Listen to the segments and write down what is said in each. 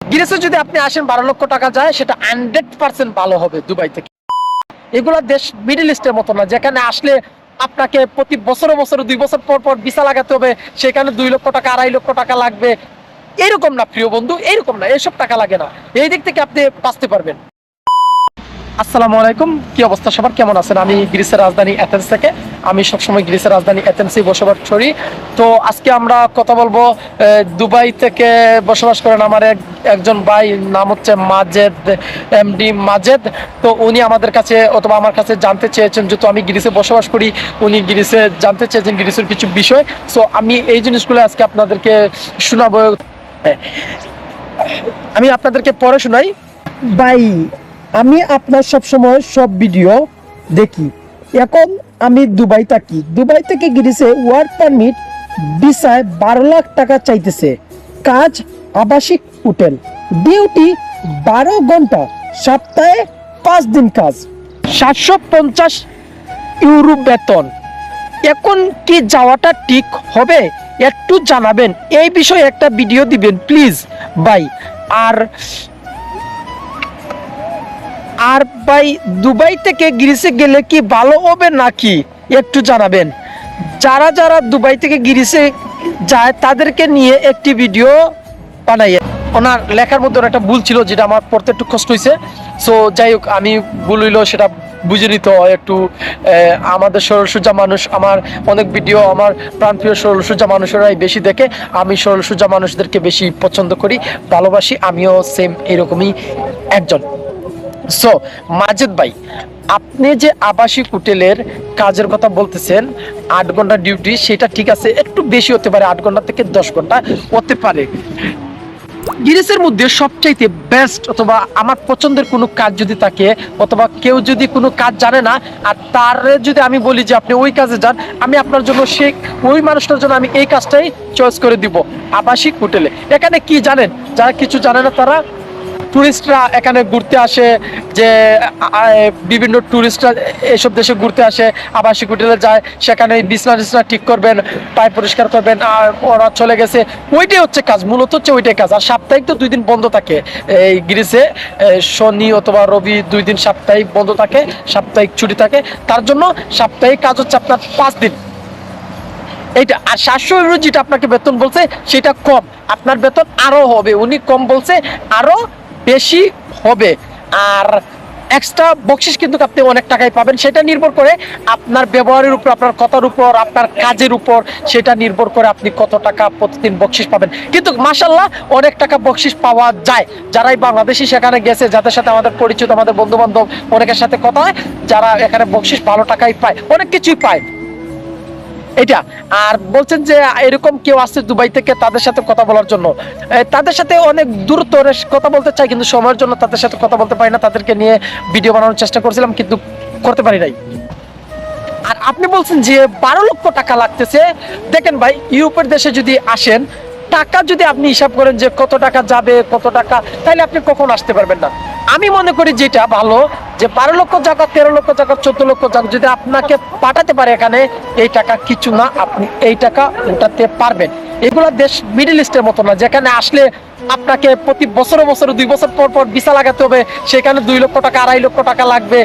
গ্রিসে যদি আপনি আসেন বারো লক্ষ টাকা যায়, সেটা হান্ড্রেড পার্সেন্ট ভালো হবে দুবাই থেকে। এগুলা দেশ মিডিল ইস্টের মতো না, যেখানে আসলে আপনাকে প্রতি বছর বছর, দুই বছর পর পর ভিসা লাগাতে হবে, সেখানে দুই লক্ষ টাকা, আড়াই লক্ষ টাকা লাগবে। এরকম না, প্রিয় বন্ধু, এরকম না এইসব টাকা লাগে না। এই দিক থেকে আপনি বাঁচতে পারবেন। আসসালামু আলাইকুম। কি অবস্থা সবার? কেমন আছেন? আমি গ্রিসের রাজধানী অ্যাথেন্স থেকে। আমি সবসময় গ্রিসের রাজধানী অ্যাথেন্সেই বসবাস করি। তো আজকে আমরা কথা বলব দুবাই থেকে বসবাস করেন আমার এক, একজন ভাই, নাম হচ্ছে মাজেদ, এমডি মাজেদ। তো উনি আমাদের কাছে অথবা আমার কাছে জানতে চেয়েছেন, যেহেতু আমি গ্রিসে বসবাস করি, উনি গ্রিসে জানতে চেয়েছেন গ্রিসের কিছু বিষয়। সো আমি এই জিনিসগুলো আজকে আপনাদেরকে শোনাবো। আমি আপনাদেরকে পরে শোনাই। ভাই আমি আপনার সব সময় সব ভিডিও দেখি। এখন আমি দুবাই থাকি। দুবাই থেকে গিয়েছে ওয়ার্ক পারমিট ভিসায় বারো লাখ টাকা চাইতেছে। কাজ আবাসিক হোটেল। ডিউটি বারো ঘণ্টা, সপ্তাহে পাঁচ দিন কাজ। সাতশো পঞ্চাশ ইউরো বেতন। এখন কি যাওয়াটা ঠিক হবে? একটু জানাবেন। এই বিষয়ে একটা ভিডিও দিবেন, প্লিজ। বাই আর আর ভাই দুবাই থেকে গ্রিসে গেলে কি ভালো হবে নাকি? একটু জানাবেন। যারা যারা দুবাই থেকে গ্রিসে যায়, তাদেরকে নিয়ে একটি ভিডিও বানাইয়ে ওনার লেখার মধ্যে একটা ভুল ছিল, যেটা আমার পড়তে একটু কষ্ট হয়েছে। সো যাই হোক, আমি ভুল হইল সেটা বুঝে নিতে একটু। আমাদের সরলসুজা মানুষ, আমার অনেক ভিডিও আমার প্রাণপ্রিয় সরলসুজা মানুষেরাই বেশি দেখে। আমি সরলসুজা মানুষদেরকে বেশি পছন্দ করি, ভালোবাসি, আমিও সেম এরকমই একজন। সো মাজেদ ভাই, আপনি যে আবাসিক হোটেলের কাজের কথা বলতেছেন, আট ঘণ্টা ডিউটি সেটা ঠিক আছে, একটু বেশি হতে পারে, আট ঘণ্টা থেকে দশ ঘণ্টা হতে পারে। গিরিসের মধ্যে সবচাইতে বেস্ট অথবা আমার পছন্দের কোনো কাজ যদি থাকে, অথবা কেউ যদি কোনো কাজ জানে না, আর তার যদি আমি বলি যে আপনি ওই কাজে যান, আমি আপনার জন্য সে ওই মানুষটার জন্য আমি এই কাজটাই চয়েস করে দিব আবাসিক হোটেলে। এখানে কি জানেন? যারা কিছু জানে না তারা টুরিস্টরা এখানে ঘুরতে আসে, যে বিভিন্ন টুরিস্টরা এসব দেশে ঘুরতে আসে, আবাসিক হোটেলে যায়, সেখানে বিছনা টিছনা ঠিক করবেন, পায়ে পরিষ্কার করবেন, আর ওরা চলে গেছে। ওইটাই হচ্ছে কাজ, মূলত হচ্ছে ওইটাই কাজ। আর সাপ্তাহিক তো দুই দিন বন্ধ থাকে, এই গ্রিসে শনি অথবা রবি দুই দিন সাপ্তাহিক বন্ধ থাকে, সাপ্তাহিক ছুটি থাকে। তার জন্য সাপ্তাহিক কাজ হচ্ছে আপনার পাঁচ দিন। এইটা, আর সাতশো ইউরো যেটা আপনাকে বেতন বলছে, সেটা কম। আপনার বেতন আরও হবে, উনি কম বলছে, আরও বেশি হবে। আর এক্সট্রা বকশিস কিন্তু আপনি অনেক টাকাই পাবেন। সেটা নির্ভর করে আপনার ব্যবহারের উপর, আপনার কথার উপর, আপনার কাজের উপর, সেটা নির্ভর করে আপনি কত টাকা প্রতিদিন বকশিস পাবেন। কিন্তু মাসাল্লাহ অনেক টাকা বকশিস পাওয়া যায়। যারাই বাংলাদেশি সেখানে গেছে, যাদের সাথে আমাদের পরিচিত আমাদের বন্ধু বান্ধব অনেকের সাথে কথা হয়, যারা এখানে বকশিস ভালো টাকাই পায়, অনেক কিছুই পায়। এটা। আর বলছেন যে এরকম কেউ আসছে দুবাই থেকে তাদের সাথে কথা বলার জন্য। তাদের সাথে অনেক দূরত্বরে কথা বলতে চাই কিন্তু সময়ের জন্য তাদের সাথে কথা বলতে পারি না। তাদেরকে নিয়ে ভিডিও বানানোর চেষ্টা করছিলাম কিন্তু করতে পারি নাই। আর আপনি বলছেন যে বারো লক্ষ টাকা লাগতেছে। দেখেন ভাই, ইউরোপের দেশে যদি আসেন, টাকা যদি আপনি হিসাব করেন যে কত টাকা যাবে, কত টাকা, তাহলে আপনি কখন আসতে পারবেন না? আমি মনে করি যেটা ভালো, যে বারো লক্ষ টাকা, তেরো লক্ষ টাকা, চোদ্দ লক্ষ টাকা যদি আপনাকে পাঠাতে পারে এখানে, এই টাকা কিছু না, আপনি এই টাকা উঠাতে পারবেন। এগুলা দেশ মিডিল ইস্টের মতো না, যেখানে আসলে আপনাকে প্রতি বছরে বছরে, দুই বছর পর পর ভিসা লাগাতে হবে, সেখানে দুই লক্ষ টাকা, আড়াই লক্ষ টাকা লাগবে।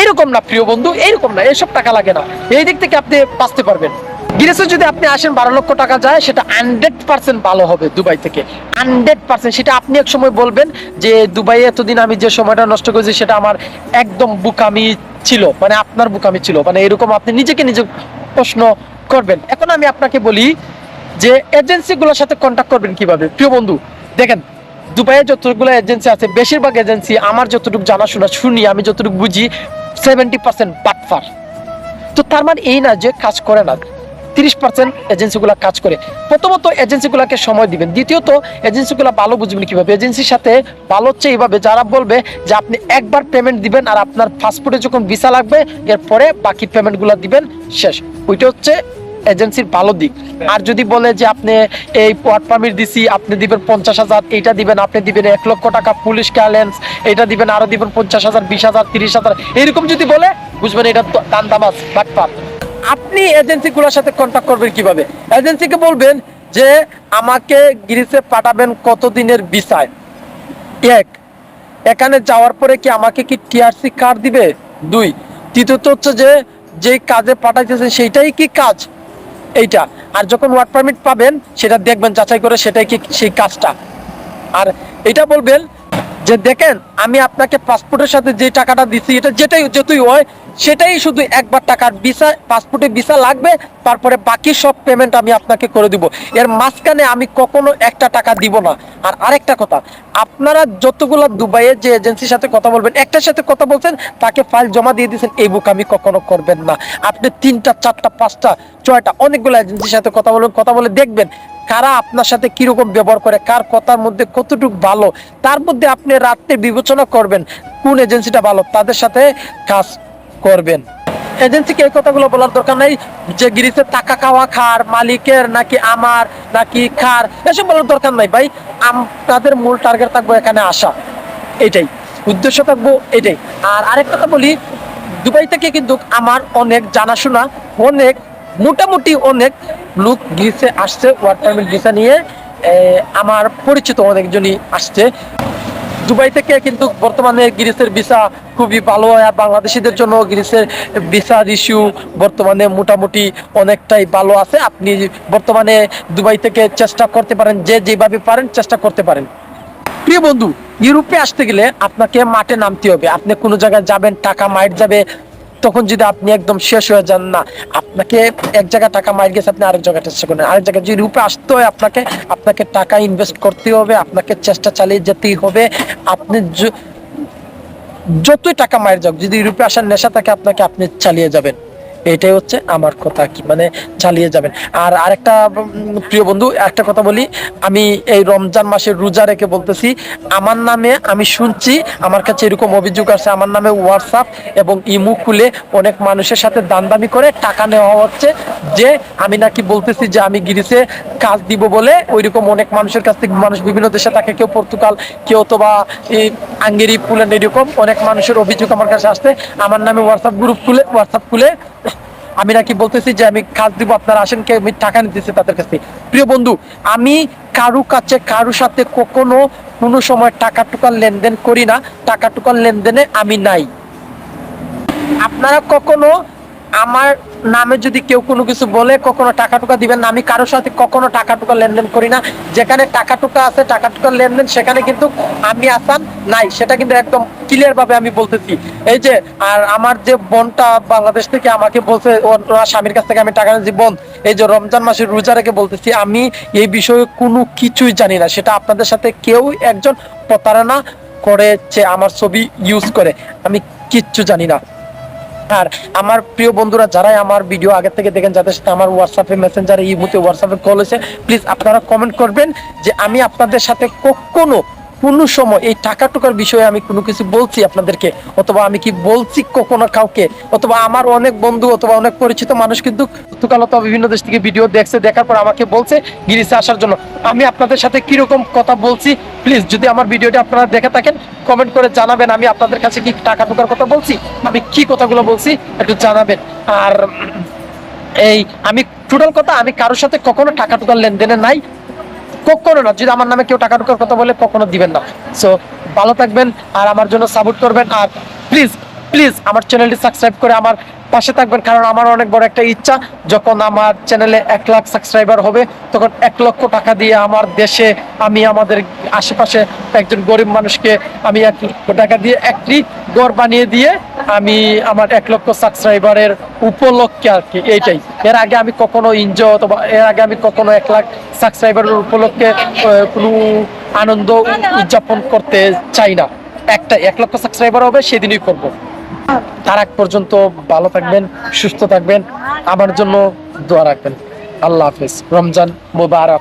এরকম না, প্রিয় বন্ধু, এরকম না, এসব টাকা লাগে না। এই দিক থেকে আপনি বাঁচতে পারবেন। গ্রিসে যদি আপনি আসেন বারো লক্ষ টাকা যায়, সেটা হান্ড্রেড পার্সেন্ট ভালো হবে দুবাই থেকে। হান্ড্রেড পার্সেন্ট সেটা আপনি এক সময় বলবেন যে দুবাই এতদিন আমি যে সময়টা নষ্ট করেছি, সেটা আমার একদম বুকামি ছিল। মানে আপনার বুকামি ছিল। মানে এরকম আপনি নিজেকে নিজে প্রশ্ন করবেন। এখন আমি আপনাকে বলি যে, এজেন্সিগুলোর সাথে কন্ট্যাক্ট করবেন কীভাবে? প্রিয় বন্ধু, দেখেন, দুবাইয়ে যতগুলো এজেন্সি আছে, বেশিরভাগ এজেন্সি আমার যতটুকু জানাশোনা শুনি, আমি যতটুকু বুঝি, সেভেন্টি পার্সেন্ট বাটফার। তো তার মানে এই না যে, কাজ করে না। তিরিশ পার্সেন্ট এজেন্সিগুলো কাজ করে। প্রথমত এজেন্সিগুলোকে সময় দিবেন। দ্বিতীয়ত এজেন্সিগুলো ভালো বুঝবেন কীভাবে? এজেন্সির সাথে ভালো হচ্ছে এইভাবে যারা বলবে যে আপনি একবার পেমেন্ট দিবেন আর আপনার পাসপোর্টে যখন ভিসা লাগবে, এরপরে বাকি পেমেন্টগুলো দিবেন, শেষ। ওইটা হচ্ছে এজেন্সির ভালো দিক। আর যদি বলে যে আপনি এই ওয়ার্ক পারমিট দিছি, আপনি দিবেন পঞ্চাশ হাজার, এইটা দিবেন, আপনি দিবেন এক লক্ষ টাকা পুলিশ ক্যালেন্স এটা দিবেন, আরও দিবেন পঞ্চাশ হাজার, বিশ হাজার, তিরিশ হাজার এরকম যদি বলে, বুঝবেন এটা দান দামাজ বাটপার আপনি এজেন্সিগুলোর সাথে কন্ট্যাক্ট করবেন কীভাবে? এজেন্সিকে বলবেন যে, আমাকে গ্রিসে পাঠাবেন কত দিনের ভিসায়? এক। এখানে যাওয়ার পরে কি আমাকে কি টিআরসি কার্ড দিবে? দুই। তৃতীয়ত হচ্ছে যে যে কাজে পাঠাইতেছে সেইটাই কি কাজ? এইটা। আর যখন ওয়ার্ক পারমিট পাবেন, সেটা দেখবেন, যাচাই করে সেটাই কি সেই কাজটা। আর এটা বলবেন যে দেখেন, আমি আপনাকে পাসপোর্টের সাথে যে টাকাটা দিচ্ছি এটা যেটাই যতই হয়, সেটাই শুধু একবার টাকার ভিসা পাসপোর্টে ভিসা লাগবে, তারপরে বাকি সব পেমেন্ট আমি আপনাকে করে দিব। এর মাঝখানে আমি কখনো একটা টাকা দিব না। আর আরেকটা কথা, আপনারা যতগুলো দুবাইয়ের যে এজেন্সির সাথে কথা বলবেন, একটার সাথে কথা বলছেন, তাকে ফাইল জমা দিয়ে দিয়েছেন, এই বুক আমি কখনো করবেন না। আপনি তিনটা, চারটা, পাঁচটা, ছয়টা, অনেকগুলো এজেন্সির সাথে কথা বলবেন কথা বলে দেখবেন কারা আপনার সাথে কীরকম ব্যবহার করে, কার কথার মধ্যে কতটুকু ভালো, তার মধ্যে আপনি রাত্রে বিবেচনা করবেন কোন এজেন্সিটা ভালো, তাদের সাথে কাজ করবেন। এজেন্সিকে এই কথাগুলো বলার দরকার নাই, যে গিরিতে টাকা খাওয়া খার, মালিকের নাকি আমার, নাকি খার, এসব বলার দরকার নাই ভাই আপনাদের মূল টার্গেট থাকব এখানে আসা, এটাই, উদ্দেশ্য থাকব এটাই। আর আরেক কথা বলি, দুবাই থেকে কিন্তু আমার অনেক জানাশোনা, অনেক, মোটামুটি অনেক লোক গিয়েছে, আসছে ওয়ার্ক পারমিট ভিসা নিয়ে আমার পরিচিত অনেকজনই আসছে। দুবাই থেকে কিন্তু বর্তমানে গ্রিসের ভিসা খুবই ভালো হয় আর বাংলাদেশিদের জন্য গ্রিসের ভিসা ইস্যু বর্তমানে মোটামুটি অনেকটাই ভালো আছে। আপনি বর্তমানে দুবাই থেকে চেষ্টা করতে পারেন, যে যেভাবে পারেন চেষ্টা করতে পারেন। প্রিয় বন্ধু, ইউরোপে আসতে গেলে আপনাকে মাঠে নামতে হবে। আপনি কোনো জায়গায় যাবেন, টাকা মাইট যাবে তখন যদি আপনি একদম শেষ হয়ে যান না, আপনাকে এক জায়গায় টাকা মার গেছে, আপনি আরেক জায়গায় চেষ্টা করেন আরেক জায়গায় যদি রূপে আসতে হয় আপনাকে আপনাকে টাকা ইনভেস্ট করতে হবে, আপনাকে চেষ্টা চালিয়ে যেতেই হবে। আপনি যতই টাকা মায়ের যাক, যদি ইউরোপে আসার নেশা থাকে, আপনাকে আপনি চালিয়ে যাবেন। এটাই হচ্ছে আমার কথা কি মানে চালিয়ে যাবেন। আর আরেকটা প্রিয় বন্ধু, একটা কথা বলি, আমি এই রমজান মাসের রোজা রেখে বলতেছি, আমার নামে আমি শুনছি, আমার কাছে এরকম অভিযোগ আছে আমার নামে হোয়াটসঅ্যাপ এবং ইমু খুলে অনেক মানুষের সাথে দানদামি করে টাকা নেওয়া হচ্ছে, যে আমি নাকি বলতেছি যে আমি গিরিসে কাজ দিব বলে, ওইরকম অনেক মানুষের কাছ থেকে, মানুষ বিভিন্ন দেশে থাকে, কেউ পর্তুগাল, কেউ অথবা এই আঙ্গেরি পুলেন্ড এরকম অনেক মানুষের অভিযোগ আমার কাছে আসছে, আমার নামে হোয়াটসঅ্যাপ গ্রুপ খুলে হোয়াটসঅ্যাপ খুলে আমি নাকি বলতেছি যে আমি কাজ দিব, আপনারা আসেন কে আমি টাকা নিতেছি তাদের কাছে। প্রিয় বন্ধু, আমি কারু কাছে, কারু সাথে কখনো কোনো সময় টাকা টুকার লেনদেন করি না। টাকা টুকার লেনদেনে আমি নাই। আপনারা কখনো আমার নামে যদি কেউ কোনো কিছু বলে, কখনো টাকা টুকা দিবেন না। আমি কারোর সাথে কখনো টাকা টুকা লেনদেন করি না। যেখানে টাকা টুকা আছে, টাকা টুকার লেনদেন, সেখানে কিন্তু আমি আসান নাই। সেটা কিন্তু একদম ক্লিয়ার ভাবে আমি বলতেছি। এই যে, আর আমার যে বোনটা বাংলাদেশ থেকে আমাকে বলছে, ওর- স্বামীর কাছ থেকে আমি টাকা নিয়েছি বোন, এই যে রমজান মাসের রোজা রেখে বলতেছি, আমি এই বিষয়ে কোনো কিছুই জানি না। সেটা আপনাদের সাথে কেউ একজন প্রতারণা করেছে, আমার ছবি ইউজ করে। আমি কিচ্ছু জানি না। আর আমার প্রিয় বন্ধুরা, যারাই আমার ভিডিও আগে থেকে দেখেন, যাদের সাথে আমার হোয়াটসঅ্যাপে মেসেঞ্জারে এই হোয়াটসঅ্যাপে কল হয়েছে প্লিজ আপনারা কমেন্ট করবেন যে আমি আপনাদের সাথে কখনো কোনো সময় এই টাকা টুকার বিষয়ে আমি কোনো কিছু বলছি আপনাদেরকে, অথবা আমি কি বলছি কখনো কাউকে, অথবা আমার অনেক বন্ধু অথবা অনেক পরিচিত মানুষ কিন্তু গতকাল বিভিন্ন দেশ থেকে ভিডিও দেখছে, দেখার পর আমাকে বলছে গিরিসে আসার জন্য। আমি আপনাদের সাথে কীরকম কথা বলছি? প্লিজ যদি আমার ভিডিওটা আপনারা দেখে থাকেন কমেন্ট করে জানাবেন আমি আপনাদের কাছে কি টাকা টুকার কথা বলছি, আমি কি কথাগুলো বলছি একটু জানাবেন। আর এই, আমি টোটাল কথা, আমি কারোর সাথে কখনো টাকা টুকার লেনদেনে নাই কখনো না, যদি আমার নামে কেউ টাকা ঢোকার কথা বলে, কখনো দিবেন না। সো ভালো থাকবেন আর আমার জন্য সাপোর্ট করবেন। আর প্লিজ প্লিজ আমার চ্যানেলটি সাবস্ক্রাইব করে আমার পাশে থাকবেন, কারণ আমার অনেক বড় একটা ইচ্ছা, যখন আমার চ্যানেলে এক লাখ সাবস্ক্রাইবার হবে, তখন এক লক্ষ টাকা দিয়ে আমার দেশে আমি, আমাদের আশেপাশে একজন গরিব মানুষকে আমি এক লক্ষ টাকা দিয়ে একটি গড় বানিয়ে দিয়ে আমি আমার এক লক্ষ সাবস্ক্রাইবারের উপলক্ষে আর কি, এইটাই। এর আগে আমি কখনো এনজয় অথবা এর আগে আমি কখনো এক লাখ সাবস্ক্রাইবারের উপলক্ষে কোনো আনন্দ উদযাপন করতে চাই না। একটা এক লক্ষ সাবস্ক্রাইবার হবে, সেদিনই করব। তার এক পর্যন্ত ভালো থাকবেন, সুস্থ থাকবেন। আমার জন্য দোয়া রাখবেন। আল্লাহ হাফিজ। রমজান মুবারক।